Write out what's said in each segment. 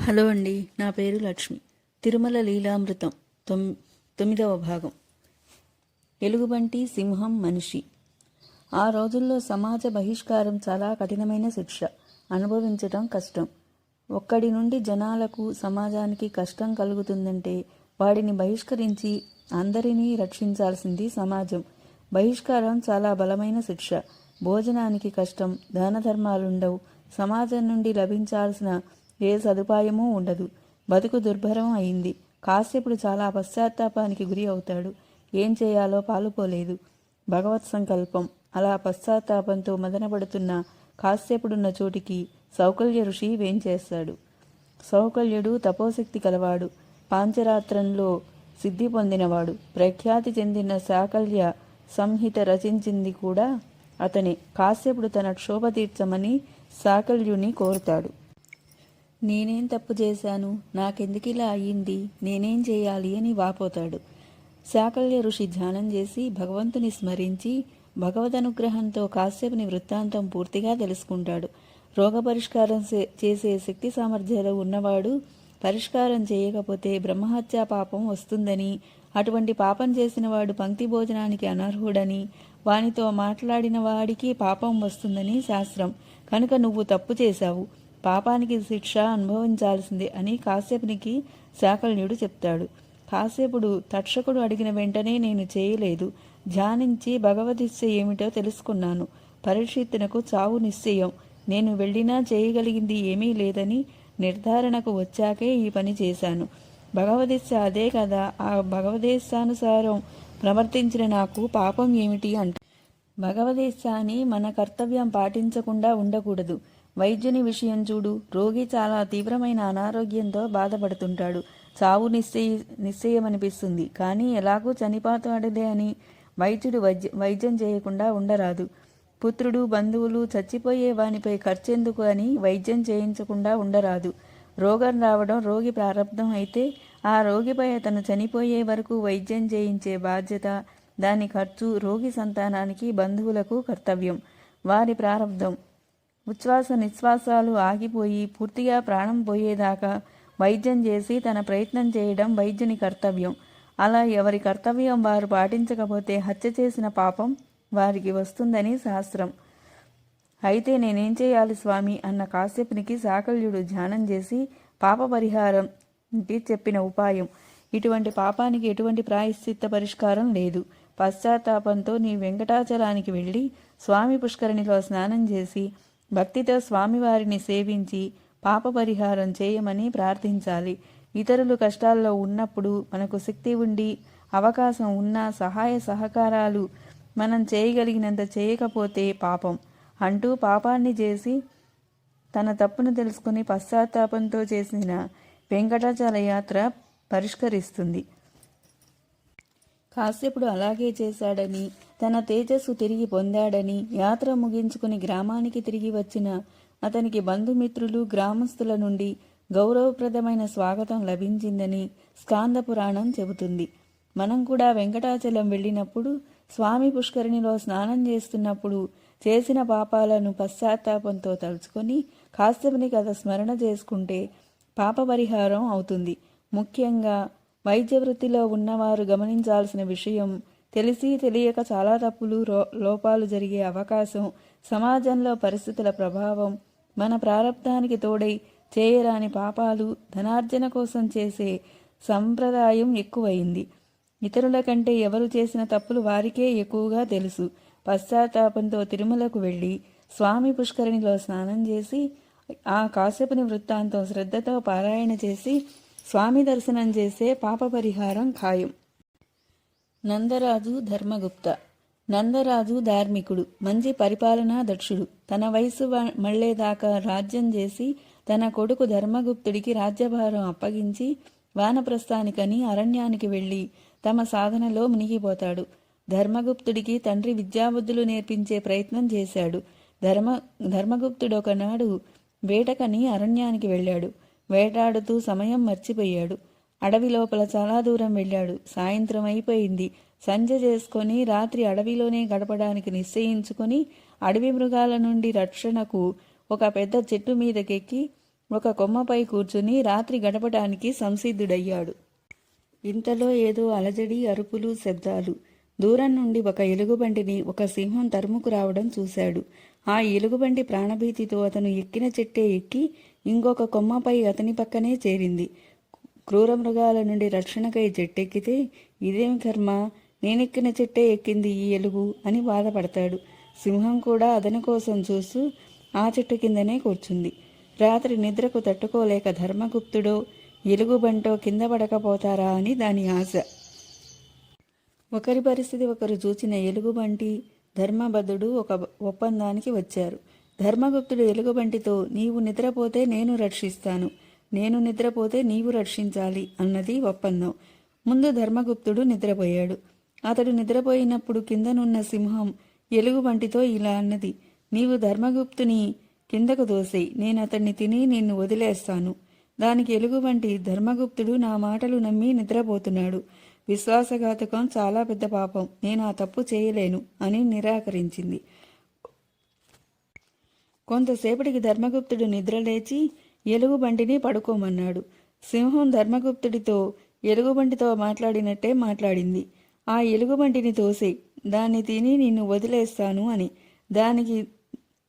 Hello అండి నా పేరు లక్ష్మి. తిరుమల లీలామృతం తొమ్ తొమ్మిదవ భాగం. ఎలుగుబంటి సింహం మనిషి. ఆ రోజుల్లో సమాజ బహిష్కారం చాలా కఠినమైన శిక్ష. అనుభవించటం కష్టం. ఒక్కడి నుండి జనాలకు సమాజానికి కష్టం కలుగుతుందంటే వాడిని బహిష్కరించి అందరినీ రక్షించాల్సింది సమాజం. బహిష్కారం చాలా బలమైన శిక్ష. భోజనానికి కష్టం దాన ధర్మాలుండవు. సమాజం నుండి లభించాల్సిన ఏ సదుపాయమూ ఉండదు. బతుకు దుర్భరం అయింది. కాశ్యపుడు చాలా పశ్చాత్తాపానికి గురి అవుతాడు. ఏం చేయాలో పాలుపోలేదు. భగవత్ సంకల్పం. అలా పశ్చాత్తాపంతో మదనపడుతున్న కాశ్యపుడున్న చోటికి సౌకల్య ఋషి వేంచేస్తాడు సౌకల్యుడు తపోశక్తి కలవాడు. పాంచరాత్రంలో సిద్ధి పొందినవాడు. ప్రఖ్యాతి చెందిన సాకల్య సంహిత రచించింది కూడా అతనే. కాశ్యపుడు తన క్షోభ తీర్చమని సాకల్యుని కోరుతాడు. నేనేం తప్పు చేశాను? నాకెందుకు ఇలా అయ్యింది? నేనేం చేయాలి అని వాపోతాడు. శాకల్య ఋషి ధ్యానం చేసి భగవంతుని స్మరించి భగవద్ అనుగ్రహంతో కాశ్యపుని వృత్తాంతం పూర్తిగా తెలుసుకుంటాడు. రోగ పరిష్కారం చేసే శక్తి సామర్థ్యాలు ఉన్నవాడు పరిష్కారం చేయకపోతే బ్రహ్మహత్యా పాపం వస్తుందని అటువంటి పాపం చేసిన వాడు పంక్తి భోజనానికి అనర్హుడని వానితో మాట్లాడిన వాడికి పాపం వస్తుందని శాస్త్రం. కనుక నువ్వు తప్పు చేశావు. పాపానికి శిక్ష అనుభవించాల్సిందే అని కాశ్యపునికి శాకల్యుడు చెప్తాడు. కాశ్యపుడు తక్షకుడు అడిగిన వెంటనే నేను చేయలేదు. ధ్యానించి భగవదిచ్చ ఏమిటో తెలుసుకున్నాను. పరీక్షిత్తునకు చావు నిశ్చయం. నేను వెళ్ళినా చేయగలిగింది ఏమీ లేదని నిర్ధారణకు వచ్చాకే ఈ పని చేశాను. భగవదిశ అదే కదా. ఆ భగవదేశానుసారం ప్రవర్తించిన నాకు పాపం ఏమిటి అంట. భగవదేశాన్ని మన కర్తవ్యం పాటించకుండా ఉండకూడదు. వైద్యుని విషయం చూడు. రోగి చాలా తీవ్రమైన అనారోగ్యంతో బాధపడుతుంటాడు. చావు నిశ్చయ నిశ్చయమనిపిస్తుంది. కానీ ఎలాగూ చనిపోతాడులే అని వైద్యుడు వైద్య వైద్యం చేయకుండా ఉండరాదు. పుత్రుడు బంధువులు చచ్చిపోయే వానిపై ఖర్చెందుకు అని వైద్యం చేయించకుండా ఉండరాదు. రోగం రావడం రోగి ప్రారంభం అయితే ఆ రోగిపై అతను చనిపోయే వరకు వైద్యం చేయించే బాధ్యత దాని ఖర్చు రోగి సంతానానికి బంధువులకు కర్తవ్యం. వారి ప్రారంధం ఉచ్ఛ్వాస నిశ్వాసాలు ఆగిపోయి పూర్తిగా ప్రాణం పోయేదాకా వైద్యం చేసి తన ప్రయత్నం చేయడం వైద్యుని కర్తవ్యం. అలా ఎవరి కర్తవ్యం వారు పాటించకపోతే హత్య చేసిన పాపం వారికి వస్తుందని శాస్త్రం. అయితే నేనేం చేయాలి స్వామి అన్న కాశ్యపునికి సాకల్యుడు ధ్యానం చేసి పాప పరిహారంకి చెప్పిన ఉపాయం. ఇటువంటి పాపానికి ఎటువంటి ప్రాయశ్చిత్త పరిష్కారం లేదు. పశ్చాత్తాపంతో నీ వెంకటాచలానికి వెళ్ళి స్వామి పుష్కరిణిలో స్నానం చేసి భక్తితో స్వామివారిని సేవించి పాప పరిహారం చేయమని ప్రార్థించాలి. ఇతరులు కష్టాల్లో ఉన్నప్పుడు మనకు శక్తి ఉండి అవకాశం ఉన్నా సహాయ సహకారాలు మనం చేయగలిగినంత చేయకపోతే పాపం. అంటూ పాపాన్ని చేసి తన తప్పును తెలుసుకుని పశ్చాత్తాపంతో చేసిన వెంకటాచల యాత్ర పరిష్కరిస్తుంది. కాశ్యపుడు అలాగే చేశాడని తన తేజస్సు తిరిగి పొందాడని యాత్ర ముగించుకుని గ్రామానికి తిరిగి వచ్చిన అతనికి బంధుమిత్రులు గ్రామస్తుల నుండి గౌరవప్రదమైన స్వాగతం లభించిందని స్కాంద పురాణం చెబుతుంది. మనం కూడా వెంకటాచలం వెళ్ళినప్పుడు స్వామి పుష్కరిణిలో స్నానం చేస్తున్నప్పుడు చేసిన పాపాలను పశ్చాత్తాపంతో తలుచుకొని కాశ్యపుని కథ స్మరణ చేసుకుంటే పాప పరిహారం అవుతుంది. ముఖ్యంగా వైద్య వృత్తిలో ఉన్నవారు గమనించాల్సిన విషయం తెలిసి తెలియక చాలా తప్పులు లోపాలు జరిగే అవకాశం సమాజంలో పరిస్థితుల ప్రభావం మన ప్రారంధానికి తోడై చేయరాని పాపాలు ధనార్జన కోసం చేసే సంప్రదాయం ఎక్కువైంది. ఇతరుల కంటే ఎవరు చేసిన తప్పులు వారికే ఎక్కువగా తెలుసు. పశ్చాత్తాపంతో తిరుమలకు వెళ్ళి స్వామి పుష్కరిణిలో స్నానం చేసి ఆ కాశ్యపుని వృత్తాంతం శ్రద్ధతో పారాయణ చేసి స్వామి దర్శనం చేసే పాప పరిహారం ఖాయం. నందరాజు ధర్మగుప్త. నందరాజు ధార్మికుడు మంచి పరిపాలనా దక్షుడు. తన వయసు మళ్ళేదాకా రాజ్యం చేసి తన కొడుకు ధర్మగుప్తుడికి రాజ్యభారం అప్పగించి వానప్రస్థానికని అరణ్యానికి వెళ్ళి తమ సాధనలో మునిగిపోతాడు. ధర్మగుప్తుడికి తండ్రి విద్యాబుద్ధులు నేర్పించే ప్రయత్నం చేశాడు. ధర్మ ధర్మగుప్తుడు ఒకనాడు వేటకని అరణ్యానికి వెళ్ళాడు. వేటాడుతూ సమయం మర్చిపోయాడు. అడవి లోపల చాలా దూరం వెళ్ళాడు. సాయంత్రం అయిపోయింది. సంజ చేసుకొని రాత్రి అడవిలోనే గడపడానికి నిశ్చయించుకొని అడవి మృగాల నుండి రక్షణకు ఒక పెద్ద చెట్టు మీదకెక్కి ఒక కొమ్మపై కూర్చుని రాత్రి గడపడానికి సంసిద్ధుడయ్యాడు. ఇంతలో ఏదో అలజడి అరుపులు శబ్దాలు. దూరం నుండి ఒక ఎలుగుబంటిని ఒక సింహం తరుముకు రావడం చూశాడు. ఆ ఎలుగుబంటి ప్రాణభీతితో అతను ఎక్కిన చెట్టే ఎక్కి ఇంకొక కొమ్మపై అతని పక్కనే చేరింది. క్రూర మృగాల నుండి రక్షణకై చెట్టెక్కితే ఇదేమి కర్మ? నేనెక్కిన చెట్టే ఎక్కింది ఈ ఎలుగు అని బాధపడతాడు. సింహం కూడా అతని కోసం చూస్తూ ఆ చెట్టు కిందనే కూర్చుంది. రాత్రి నిద్రకు తట్టుకోలేక ధర్మగుప్తుడో ఎలుగుబంటో కింద పడకపోతారా అని దాని ఆశ. ఒకరి పరిస్థితి ఒకరు చూచిన ఎలుగుబంటి ధర్మబద్ధుడు ఒక ఒప్పందానికి వచ్చారు. ధర్మగుప్తుడు ఎలుగుబంటితో నీవు నిద్రపోతే నేను రక్షిస్తాను. నేను నిద్రపోతే నీవు రక్షించాలి అన్నది ఒప్పందం. ముందు ధర్మగుప్తుడు నిద్రపోయాడు. అతడు నిద్రపోయినప్పుడు కిందనున్న సింహం ఎలుగుబంటితో ఇలా అన్నది నీవు ధర్మగుప్తుని కిందకు దోసేయి నేను అతన్ని తిని నిన్ను వదిలేస్తాను. దానికి ఎలుగుబంటి ధర్మగుప్తుడు నా మాటలు నమ్మి నిద్రపోతున్నాడు. విశ్వాసఘాతకం చాలా పెద్ద పాపం. నేను ఆ తప్పు చేయలేను అని నిరాకరించింది. కొంతసేపటికి ధర్మగుప్తుడు నిద్రలేచి ఎలుగుబంటిని పడుకోమన్నాడు. సింహం ధర్మగుప్తుడితో ఎలుగుబంటితో మాట్లాడినట్టే మాట్లాడింది. ఆ ఎలుగుబంటిని తోసే దాన్ని తిని నిన్ను వదిలేస్తాను అని దానికి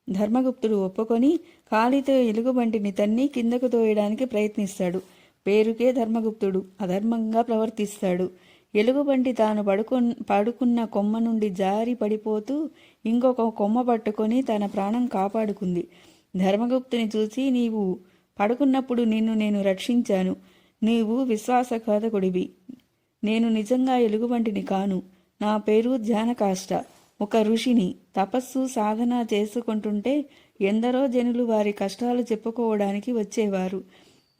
ధర్మగుప్తుడు ఒప్పుకొని కాలితో ఎలుగుబంటిని తన్ని కిందకు తోయడానికి ప్రయత్నిస్తాడు. పేరుకే ధర్మగుప్తుడు అధర్మంగా ప్రవర్తిస్తాడు. ఎలుగుబంటి తాను పడుకు పడుకున్న కొమ్మ నుండి జారి పడిపోతూ ఇంకొక కొమ్మ పట్టుకొని తన ప్రాణం కాపాడుకుంది. ధర్మగుప్తుని చూసి నీవు పడుకున్నప్పుడు నిన్ను నేను రక్షించాను. నీవు విశ్వాసఘాతకుడివి. నేను నిజంగా ఎలుగుబంటిని కాను. నా పేరు ధ్యానకాష్ట. ఒక ఋషిని. తపస్సు సాధన చేసుకుంటుంటే ఎందరో జనులు వారి కష్టాలు చెప్పుకోవడానికి వచ్చేవారు.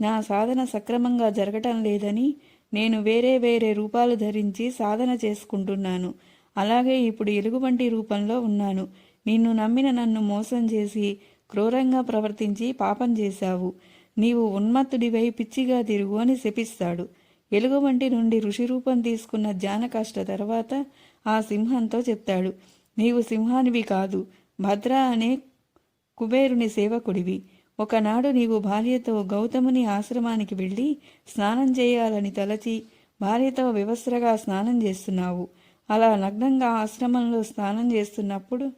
నా సాధన సక్రమంగా జరగటం లేదని నేను వేరే వేరే రూపాలు ధరించి సాధన చేసుకుంటున్నాను. అలాగే ఇప్పుడు ఎలుగుబంటి రూపంలో ఉన్నాను. నిన్ను నమ్మిన నన్ను మోసం చేసి క్రూరంగా ప్రవర్తించి పాపం చేశావు. నీవు ఉన్మత్తుడివై పిచ్చిగా తిరుగు అని శపిస్తాడు. ఎలుగుబంటి నుండి ఋషి రూపం తీసుకున్న జానకాష్ట తర్వాత ఆ సింహంతో చెప్తాడు. నీవు సింహానివి కాదు. భద్ర అనే కుబేరుని సేవకుడివి. ఒకనాడు నీవు భార్యతో గౌతముని ఆశ్రమానికి వెళ్ళి స్నానం చేయాలని తలచి భార్యతో వివస్త్రగా స్నానం చేస్తున్నావు. అలా నగ్నంగా ఆశ్రమంలో స్నానం చేస్తున్నప్పుడు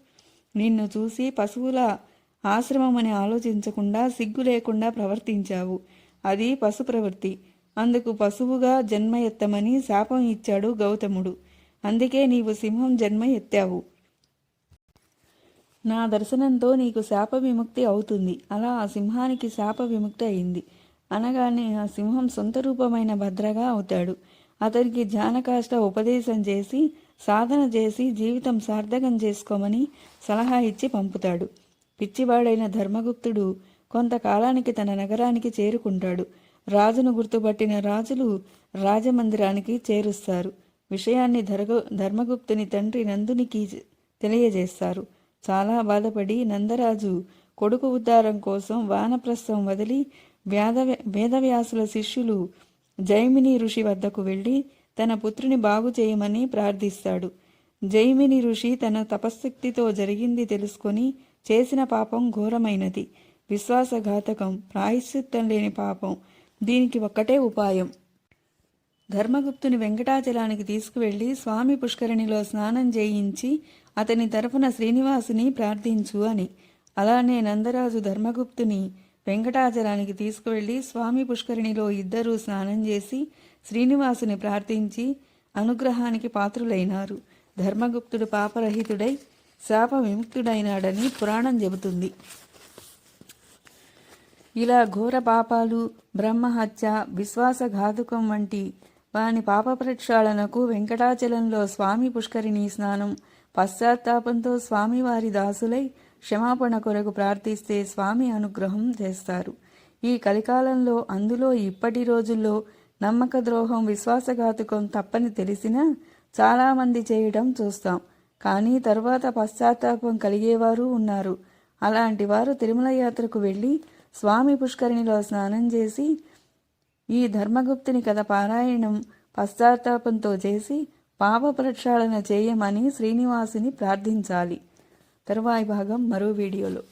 నిన్ను చూసి పశువుల ఆశ్రమం అని ఆలోచించకుండా సిగ్గు లేకుండా ప్రవర్తించావు. అది పశు ప్రవృత్తి అందుకు పశువుగా జన్మ ఎత్తమని శాపం ఇచ్చాడు గౌతముడు. అందుకే నీవు సింహం జన్మ ఎత్తావు నా దర్శనంతో నీకు శాప విముక్తి అవుతుంది. అలా ఆ సింహానికి శాప విముక్తి అయింది. అనగానే ఆ సింహం సొంత రూపమైన భద్రగా అవుతాడు. అతనికి జానకాష్ట ఉపదేశం చేసి సాధన చేసి జీవితం సార్థకం చేసుకోమని సలహా ఇచ్చి పంపుతాడు. పిచ్చివాడైన ధర్మగుప్తుడు కొంతకాలానికి తన నగరానికి చేరుకుంటాడు. రాజును గుర్తుపట్టిన రాజులు రాజమందిరానికి చేరుస్తారు. విషయాన్ని ధర్గ ధర్మగుప్తుని తండ్రి నందునికి తెలియజేస్తారు. చాలా బాధపడి నందరాజు కొడుకు ఉద్ధారం కోసం వానప్రస్థం వదిలి వేద వేదవ్యాసుల శిష్యులు జైమిని ఋషి వద్దకు వెళ్ళి తన పుత్రుని బాగు చేయమని ప్రార్థిస్తాడు. జైమిని ఋషి తన తపశక్తితో జరిగింది తెలుసుకొని చేసిన పాపం ఘోరమైనది. విశ్వాసఘాతకం ప్రాయశ్చిత్తం లేని పాపం. దీనికి ఒక్కటే ఉపాయం. ధర్మగుప్తుని వెంకటాచలానికి తీసుకువెళ్ళి స్వామి పుష్కరిణిలో స్నానం చేయించి అతని తరఫున శ్రీనివాసుని ప్రార్థించు అని. అలానే నందరాజు ధర్మగుప్తుని వెంకటాచలానికి తీసుకువెళ్ళి స్వామి పుష్కరిణిలో ఇద్దరూ స్నానం చేసి శ్రీనివాసుని ప్రార్థించి అనుగ్రహానికి పాత్రులైనారు. ధర్మగుప్తుడు పాపరహితుడై శాప విముక్తుడైనాడని పురాణం చెబుతుంది. ఇలా ఘోర పాపాలు బ్రహ్మహత్య విశ్వాసఘాతుకం వంటి వాని పాప ప్రక్షాళనకు వెంకటాచలంలో స్వామి పుష్కరిణి స్నానం పశ్చాత్తాపంతో స్వామివారి దాసులై క్షమాపణ కొరకు ప్రార్థిస్తే స్వామి అనుగ్రహం చేస్తారు. ఈ కలికాలంలో అందులో ఇప్పటి రోజుల్లో నమ్మక ద్రోహం విశ్వాసఘాతుకం తప్పని తెలిసినా చాలామంది చేయడం చూస్తాం. కానీ తరువాత పశ్చాత్తాపం కలిగేవారు ఉన్నారు. అలాంటి వారు తిరుమల యాత్రకు వెళ్ళి స్వామి పుష్కరిణిలో స్నానం చేసి ఈ ధర్మగుప్తుని కథ పారాయణం పశ్చాత్తాపంతో చేసి పాప ప్రక్షాళన చేయమని శ్రీనివాసుని ప్రార్థించాలి. తరువాయి భాగం మరో వీడియోలో.